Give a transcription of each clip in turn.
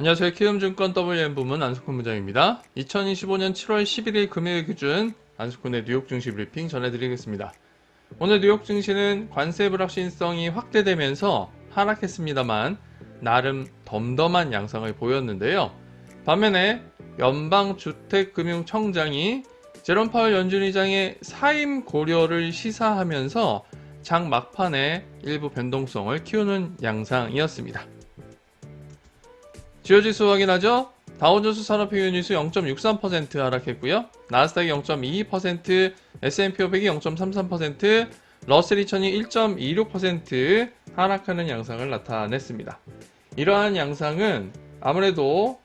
안녕하세요. 키움증권 WM 부문 안석훈 부장입니다. 2025년 7월 11일 금요일 기준 안석훈의 뉴욕 증시 브리핑 전해드리겠습니다. 오늘 뉴욕 증시는 관세 불확실성이 확대되면서 하락했습니다만 나름 덤덤한 양상을 보였는데요. 반면에 연방주택금융청장이 제롬 파월 연준 의장의 사임 고려를 시사하면서 장 막판에 일부 변동성을 키우는 양상이었습니다. 지오지수 확인하죠? 다우존스 산업평균지수 0.63% 하락했고요. 나스닥이 0.22%, S&P 500이 0.33%, 러셀 2000이 1.26% 하락하는 양상을 나타냈습니다. 이러한 양상은 아무래도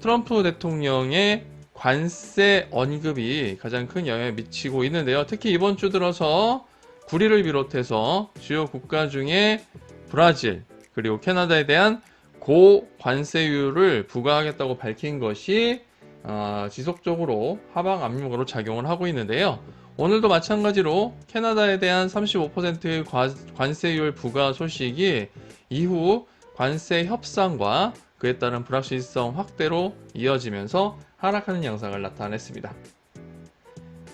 트럼프 대통령의 관세 언급이 가장 큰 영향을 미치고 있는데요. 특히 이번 주 들어서 구리를 비롯해서 주요 국가 중에 브라질 그리고 캐나다에 대한 고 관세율을 부과하겠다고 밝힌 것이 어, 지속적으로 하방 압력으로 작용을 하고 있는데요. 오늘도 마찬가지로 캐나다에 대한 35%의 관세율 부과 소식이 이후 관세 협상과 그에 따른 불확실성 확대로 이어지면서 하락하는 양상을 나타냈습니다.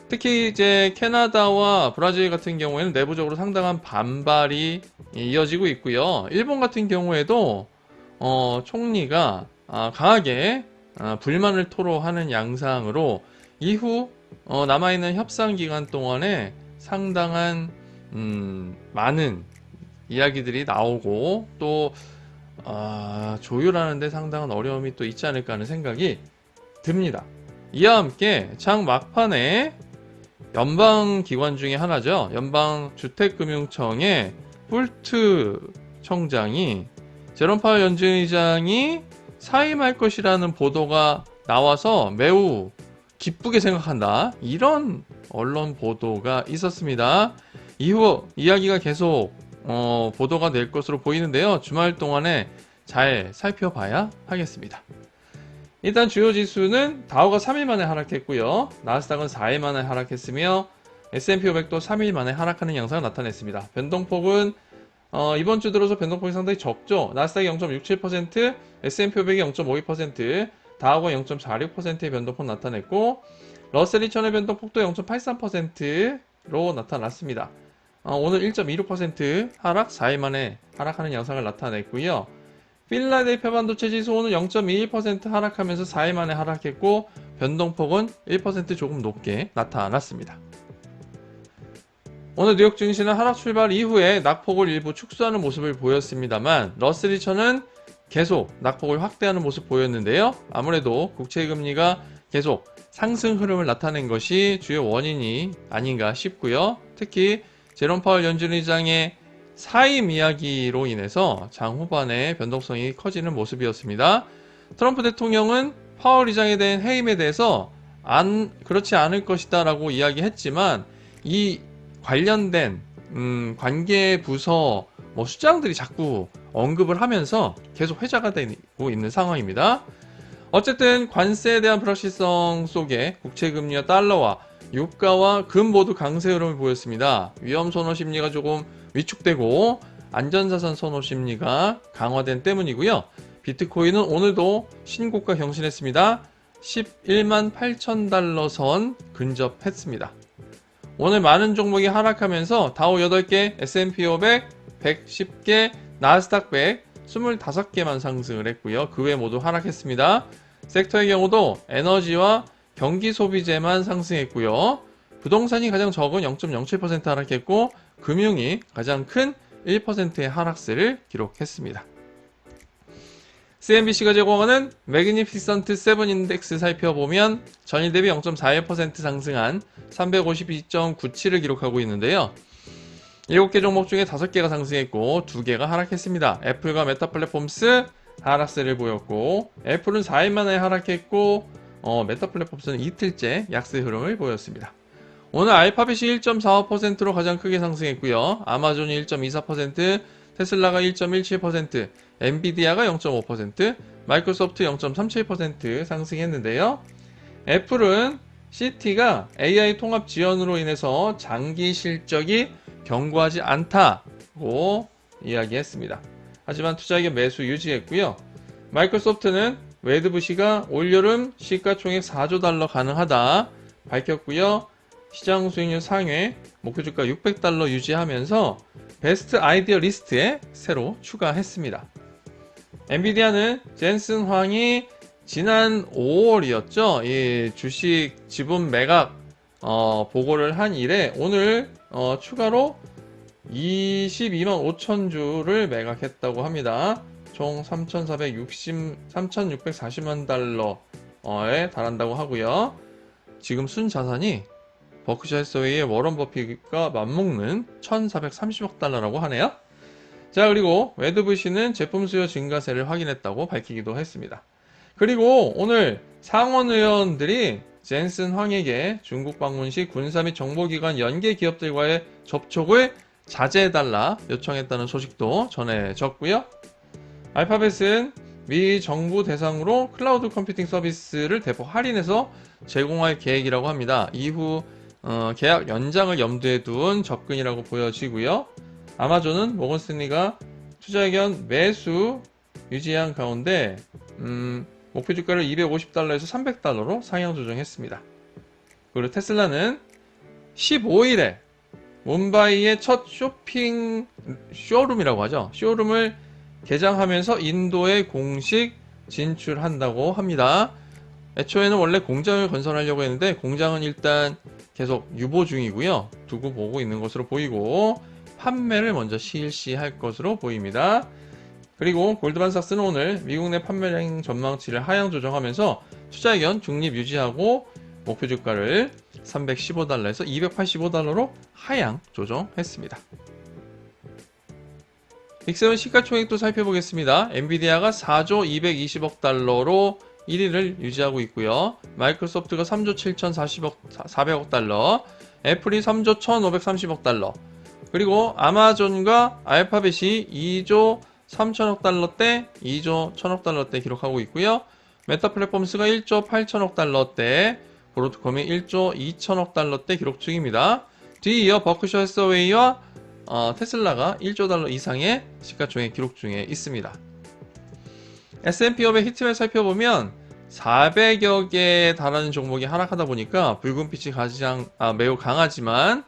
특히 이제 캐나다와 브라질 같은 경우에는 내부적으로 상당한 반발이 이어지고 있고요. 일본 같은 경우에도 어, 총리가 아, 강하게 아, 불만을 토로하는 양상으로 이후 어, 남아있는 협상 기간 동안에 상당한 음, 많은 이야기들이 나오고 또 아, 조율하는데 상당한 어려움이 또 있지 않을까 하는 생각이 듭니다. 이와 함께 장 막판에 연방 기관 중에 하나죠. 연방 주택금융청의 뿔트 청장이 제롬 파월 연준 의장이 사임할 것이라는 보도가 나와서 매우 기쁘게 생각한다. 이런 언론 보도가 있었습니다. 이후 이야기가 계속 어, 보도가 될 것으로 보이는데요. 주말 동안에 잘 살펴봐야 하겠습니다. 일단 주요 지수는 다우가 3일 만에 하락했고요. 나스닥은 4일 만에 하락했으며 S&P 500도 3일 만에 하락하는 양상을 나타냈습니다. 변동폭은 어, 이번 주 들어서 변동폭이 상당히 적죠. 나스닥이 0.67%, S&P 500이 0.52%, 다우가 0.46%의 변동폭 나타냈고 러셀 2000의 변동폭도 0.83%로 나타났습니다. 어, 오늘 1.26% 하락 4일 만에 하락하는 양상을 나타냈고요. 필라델피아 반도체 지수 오늘 0.21% 하락하면서 4일 만에 하락했고 변동폭은 1% 조금 높게 나타났습니다. 오늘 뉴욕 증시는 하락 출발 이후에 낙폭을 일부 축소하는 모습을 보였습니다만 2000은 계속 낙폭을 확대하는 모습 보였는데요. 아무래도 국채 금리가 계속 상승 흐름을 나타낸 것이 주요 원인이 아닌가 싶고요. 특히 제롬 파월 연준 의장의 사임 이야기로 인해서 장 후반에 변동성이 커지는 모습이었습니다. 트럼프 대통령은 파월 의장에 대한 해임에 대해서 안 그렇지 않을 것이다 라고 이야기했지만 이 관련된 음, 관계 부서 뭐 수장들이 자꾸 언급을 하면서 계속 회자가 되고 있는 상황입니다. 어쨌든 관세에 대한 불확실성 속에 국채금리와 달러와 유가와 금 모두 강세 흐름을 보였습니다. 위험 선호 심리가 조금 위축되고 안전자산 선호 심리가 강화된 때문이고요. 비트코인은 오늘도 신고가 경신했습니다. 11만 8천 달러 선 근접했습니다. 오늘 많은 종목이 하락하면서 다우 8개, S&P 500, 110개, 나스닥 100, 25개만 상승을 했고요. 그 외 모두 하락했습니다. 섹터의 경우도 에너지와 경기 소비재만 상승했고요. 부동산이 가장 적은 0.07% 하락했고 금융이 가장 큰 1%의 하락세를 기록했습니다. CNBC가 제공하는 매그니피선트 7 인덱스 살펴보면 전일 대비 0.41% 상승한 352.97을 기록하고 있는데요. 7개 종목 중에 5개가 상승했고 2개가 하락했습니다. 애플과 메타 플랫폼스 하락세를 보였고 애플은 4일 만에 하락했고 어, 메타 플랫폼스는 이틀째 약세 흐름을 보였습니다. 오늘 알파벳이 1.45%로 가장 크게 상승했고요. 아마존이 1.24%, 테슬라가 1.17%, 엔비디아가 0.5%, 마이크로소프트 0.37% 상승했는데요. 애플은 CT가 AI 통합 지원으로 인해서 장기 실적이 견고하지 않다고 이야기했습니다. 하지만 투자액의 매수 유지했고요. 마이크로소프트는 웨드부시가 올여름 시가총액 4조 달러 가능하다 밝혔고요. 시장 수익률 상회 목표 주가 600달러 유지하면서 베스트 아이디어 리스트에 새로 추가했습니다. 엔비디아는 젠슨 황이 지난 5월이었죠. 이 주식 지분 매각 어, 보고를 한 이래 오늘 어, 추가로 22만 5천 주를 매각했다고 합니다. 총 3,460, 3,640만 달러에 달한다고 하고요. 지금 순 자산이 버크셔 해서웨이의 워런 버핏과 맞먹는 1,430억 달러라고 하네요. 자, 그리고 웨드부시는 제품 수요 증가세를 확인했다고 밝히기도 했습니다. 그리고 오늘 상원 의원들이 젠슨 황에게 중국 방문 시 군사 및 정보기관 연계 기업들과의 접촉을 자제해달라 요청했다는 소식도 전해졌고요. 알파벳은 미 정부 대상으로 클라우드 컴퓨팅 서비스를 대폭 할인해서 제공할 계획이라고 합니다. 이후 어, 계약 연장을 염두에 둔 접근이라고 보여지고요. 아마존은 모건 스탠리가 투자 의견 매수 유지한 가운데 음, 목표 주가를 250달러에서 300달러로 상향 조정했습니다. 그리고 테슬라는 15일에 뭄바이의 첫 쇼핑 쇼룸이라고 하죠. 쇼룸을 개장하면서 인도에 공식 진출한다고 합니다. 애초에는 원래 공장을 건설하려고 했는데 공장은 일단 계속 유보 중이고요. 두고 보고 있는 것으로 보이고 판매를 먼저 실시할 것으로 보입니다. 그리고 골드만삭스는 오늘 미국 내 판매량 전망치를 하향 조정하면서 투자 의견 중립 유지하고 목표 주가를 315달러에서 285달러로 하향 조정했습니다. 빅세븐 시가총액도 살펴보겠습니다. 엔비디아가 4조 220억 달러로 1위를 유지하고 있고요. 마이크로소프트가 3조 7,040억 400억 달러, 애플이 3조 1,530억 달러, 그리고 아마존과 알파벳이 2조 3천억 달러대, 2조 1천억 달러대 기록하고 있고요. 메타 플랫폼스가 1조 8천억 달러대, 브로드컴이 1조 2천억 달러대 기록 중입니다. 뒤이어 버크셔 해서웨이와 어, 테슬라가 1조 달러 이상의 시가총액 기록 중에 있습니다. S&P 500 히트맵 살펴보면 400여 개에 달하는 종목이 하락하다 보니까 붉은빛이 가장 아, 매우 강하지만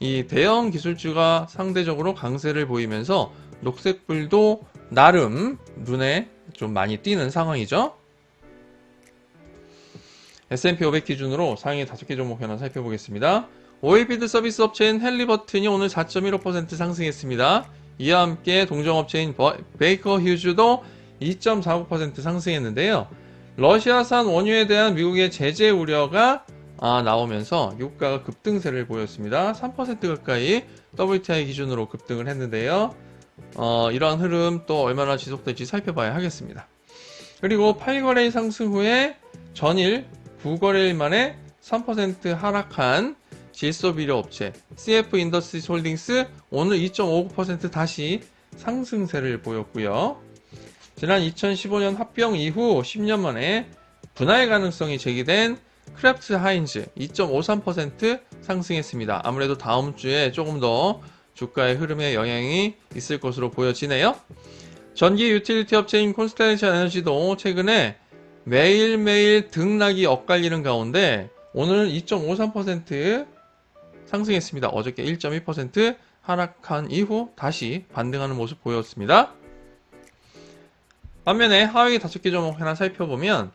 이 대형 기술주가 상대적으로 강세를 보이면서 녹색불도 나름 눈에 좀 많이 띄는 상황이죠. S&P 500 기준으로 상위 5개 종목 현황 살펴보겠습니다. 오일필드 서비스 업체인 헬리버튼이 오늘 4.15% 상승했습니다. 이와 함께 동종업체인 베이커 휴즈도 2.49% 상승했는데요. 러시아산 원유에 대한 미국의 제재 우려가 아, 나오면서 유가가 급등세를 보였습니다. 3% 가까이 WTI 기준으로 급등을 했는데요. 어, 이러한 흐름 또 얼마나 지속될지 살펴봐야 하겠습니다. 그리고 8거래일 상승 후에 전일 9거래일 만에 3% 하락한 질소비료 업체 CF 인더스트리 홀딩스 오늘 2.59% 다시 상승세를 보였고요. 지난 2015년 합병 이후 10년 만에 분할 가능성이 제기된 크래프트 하인즈 2.53% 상승했습니다. 아무래도 다음 주에 조금 더 주가의 흐름에 영향이 있을 것으로 보여지네요. 전기 유틸리티 업체인 콘스텔레이션 에너지도 최근에 매일매일 등락이 엇갈리는 가운데 오늘 2.53% 상승했습니다. 어저께 1.1% 하락한 이후 다시 반등하는 모습 보였습니다. 반면에 하위 5개 종목 하나 살펴보면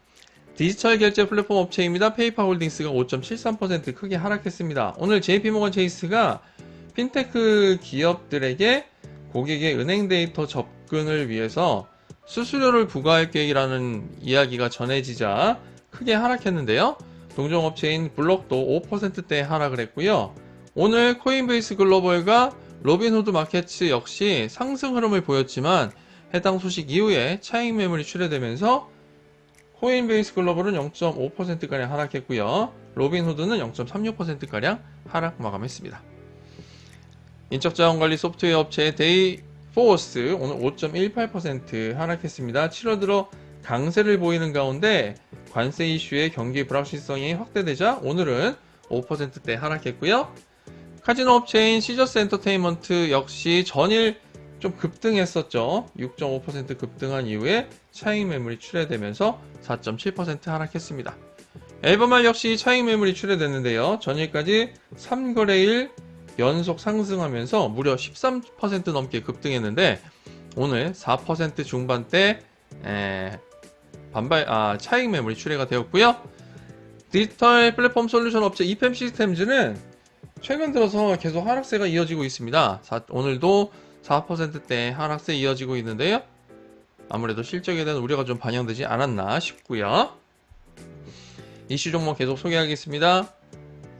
디지털 결제 플랫폼 업체입니다. 페이파 홀딩스가 5.73% 크게 하락했습니다. 오늘 JP모건 체이스가 핀테크 기업들에게 고객의 은행 데이터 접근을 위해서 수수료를 부과할 계획이라는 이야기가 전해지자 크게 하락했는데요. 동종업체인 블록도 5%대 하락을 했고요. 오늘 코인베이스 글로벌과 로빈후드 마켓츠 역시 상승 흐름을 보였지만 해당 소식 이후에 차익 매물이 출회되면서 코인베이스 글로벌은 0.5%가량 하락했고요. 로빈후드는 0.36%가량 하락 마감했습니다. 인적자원관리 소프트웨어 업체 데이포스 오늘 5.18% 하락했습니다. 7월 들어 강세를 보이는 가운데 관세 이슈의 경기 불확실성이 확대되자 오늘은 5%대 하락했고요. 카지노 업체인 시저스 엔터테인먼트 역시 전일 좀 급등했었죠. 6.5% 급등한 이후에 차익 매물이 출회되면서 4.7% 하락했습니다. 앨범말 역시 차익 매물이 출회됐는데요. 전일까지 3거래일 연속 상승하면서 무려 13% 넘게 급등했는데 오늘 4% 중반대 에, 반발 아 차익 매물이 출회가 되었고요. 디지털 플랫폼 솔루션 업체 이팸 시스템즈는 최근 들어서 계속 하락세가 이어지고 있습니다. 사- 오늘도 4%대 하락세 이어지고 있는데요. 아무래도 실적에 대한 우려가 좀 반영되지 않았나 싶고요. 이슈 종목 계속 소개하겠습니다.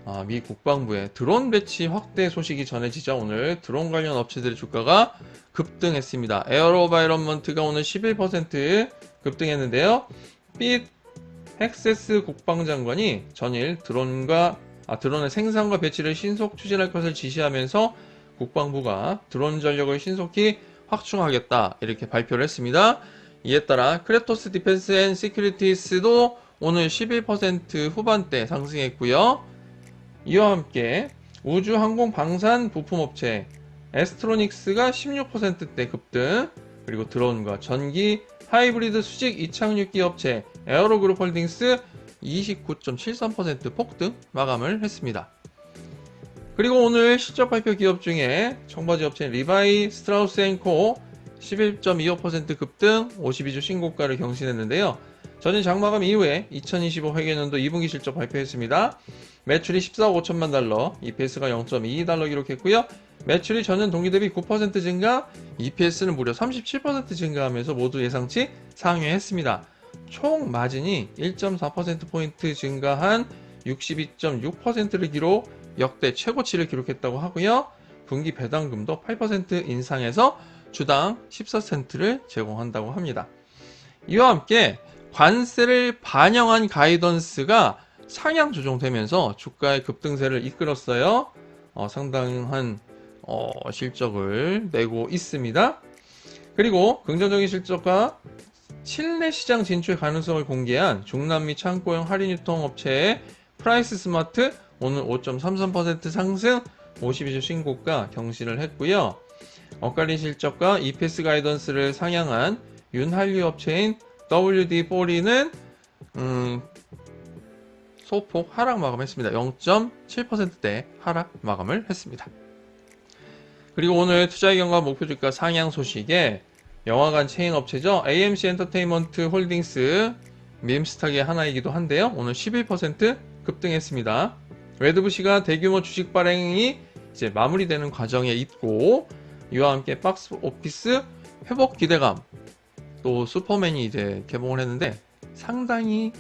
아, 미 국방부의 드론 배치 확대 소식이 전해지자 오늘 드론 관련 업체들의 주가가 급등했습니다. 에어로바이런먼트가 오늘 11% 급등했는데요. 빛 헥세스 국방장관이 전일 드론과 아, 드론의 생산과 배치를 신속 추진할 것을 지시하면서 국방부가 드론 전력을 신속히 확충하겠다 이렇게 발표를 했습니다. 이에 따라 크레토스 디펜스 앤 시큐리티스도 오늘 11% 후반대 상승했고요. 이와 함께 우주 항공 방산 부품 업체 에스트로닉스가 16%대 급등, 그리고 드론과 전기 하이브리드 수직 이착륙기 업체 에어로그룹 홀딩스 29.73% 폭등 마감을 했습니다. 그리고 오늘 실적 발표 기업 중에 청바지 업체 리바이 스트라우스 앤코 11.25% 급등 52주 신고가를 경신했는데요. 전일 장마감 이후에 2025 회계년도 2분기 실적 발표했습니다. 매출이 14억 5천만 달러, EPS가 0.22달러 기록했고요. 매출이 전년 동기 대비 9% 증가, EPS는 무려 37% 증가하면서 모두 예상치 상회했습니다. 총 마진이 1.4%포인트 증가한 62.6%를 기록, 역대 최고치를 기록했다고 하고요. 분기 배당금도 8% 인상해서 주당 14센트를 제공한다고 합니다. 이와 함께 관세를 반영한 가이던스가 상향 조정되면서 주가의 급등세를 이끌었어요. 어, 상당한 어, 실적을 내고 있습니다. 그리고 긍정적인 실적과 실내 시장 진출 가능성을 공개한 중남미 창고형 할인 유통업체의 프라이스 스마트 오늘 5.33% 상승 52주 신고가 경신을 했고요. 엇갈린 실적과 EPS 가이던스를 상향한 윤한류 업체인 WD40는 음, 소폭 하락 마감했습니다. 0.7%대 하락 마감을 했습니다. 그리고 오늘 투자의 경과 목표 주가 상향 소식에 영화관 체인 업체죠. AMC 엔터테인먼트 홀딩스 밈스탁의 하나이기도 한데요. 오늘 11% 급등했습니다. 레드부시가 대규모 주식 발행이 이제 마무리되는 과정에 있고 이와 함께 박스 오피스 회복 기대감 또 슈퍼맨이 이제 개봉을 했는데 상당히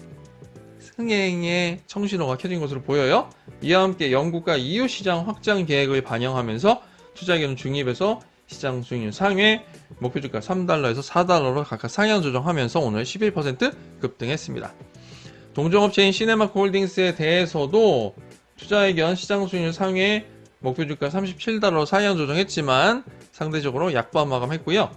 승행의 청신호가 켜진 것으로 보여요. 이와 함께 영국과 EU 시장 확장 계획을 반영하면서 투자기는 중립에서 시장 수익률 상회 목표 주가 3달러에서 4달러로 각각 상향 조정하면서 오늘 11% 급등했습니다. 동종업체인 시네마크 홀딩스에 대해서도 투자 의견 시장 수익률 상회 목표 주가 37달러로 상향 조정했지만 상대적으로 약보합 마감했고요.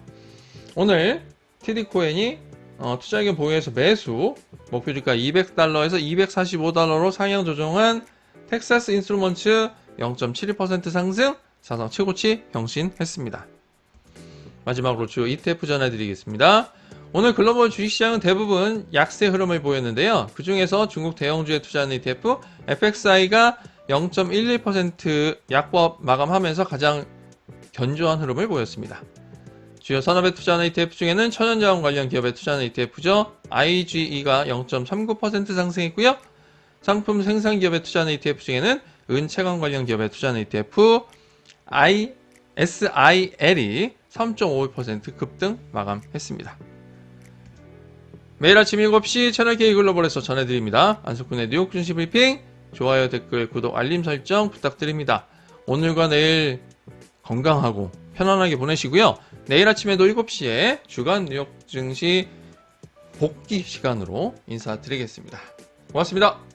오늘 TD코인이 어, 투자 의견 보유에서 매수 목표 주가 200달러에서 245달러로 상향 조정한 텍사스 인스트루먼츠 0.72% 상승 사상 최고치 경신했습니다. 마지막으로 주요 ETF 전해드리겠습니다. 오늘 글로벌 주식시장은 대부분 약세 흐름을 보였는데요. 그 중에서 중국 대형주에 투자하는 ETF FXI가 0.11% 약보합 마감하면서 가장 견조한 흐름을 보였습니다. 주요 산업에 투자하는 ETF 중에는 천연자원 관련 기업에 투자하는 ETF죠. IGE가 0.39% 상승했고요. 상품 생산 기업에 투자하는 ETF 중에는 은채광 관련 기업에 투자하는 ETF ISIL이 3.51% 급등 마감했습니다. 매일 아침 7시 채널 K 글로벌에서 전해드립니다. 안석훈의 뉴욕 증시 브리핑, 좋아요, 댓글, 구독, 알림 설정 부탁드립니다. 오늘과 내일 건강하고 편안하게 보내시고요. 내일 아침에도 7시에 주간 뉴욕 증시 복귀 시간으로 인사드리겠습니다. 고맙습니다.